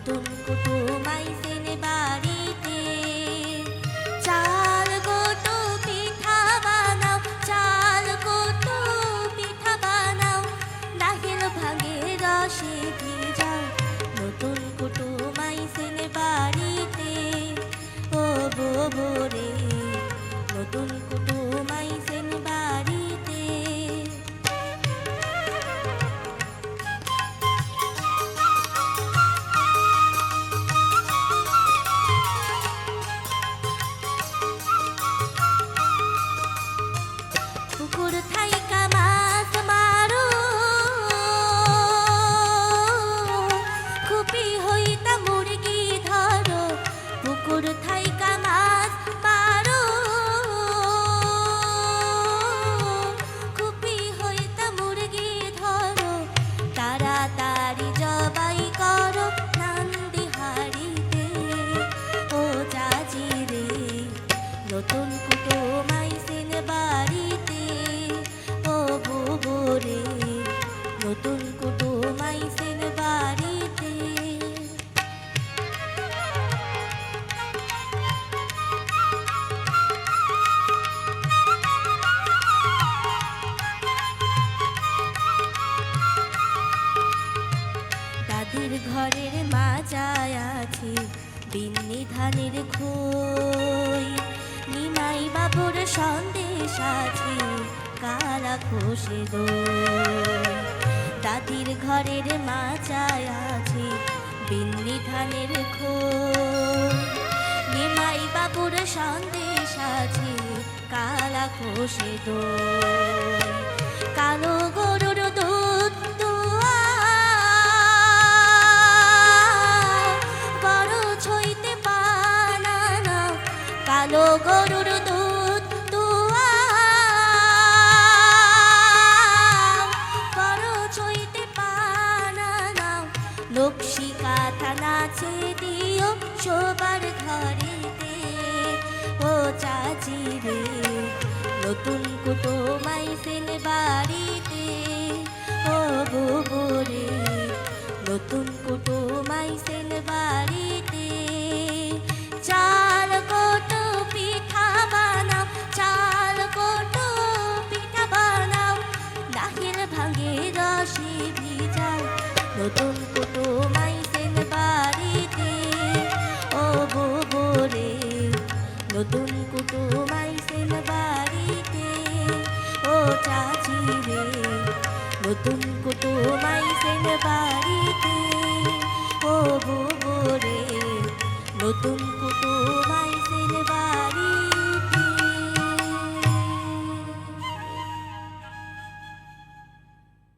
নতুন কুটুম আইসেন বাড়িতে। চাল পিঠা বানাও, চাল পিঠা বানাও। নাহেল ভাঙে রসে নতুন কুটুম আইসেন বাড়িতে। ও নতুন কুটুম আইসেন বাড়িতে। নতুন কুটুম আইসিল বাড়িতে, ও বুবরে নতুন কুটুম দাদির ঘরের মা যায় আছে বিন্নি ধানের খোল নিমাই বাবুর সন্দেশ আছে কালা খোসে দো দাদির ঘরের মাচায় আছে বিন্নি ধানের খো নিমাই বাবুর সন্দেশ আছে কালা খোসে দই কালো গরুর দুধ দুয়া বড় ছইতে বানানো নকশি কাঁথা নাচে দিও সবার ঘরেতে। ও চাচি রে, নতুন কুটো মাইসেন বাড়িতে। ও বুবু নতুন কুটো মাইসেন বাড়িতে। চাল কোটো নতুন কুটো মাইসেন বাড়িতে ও রে নতুন কুটো মাইসেন বাড়িতে ও চাচি রে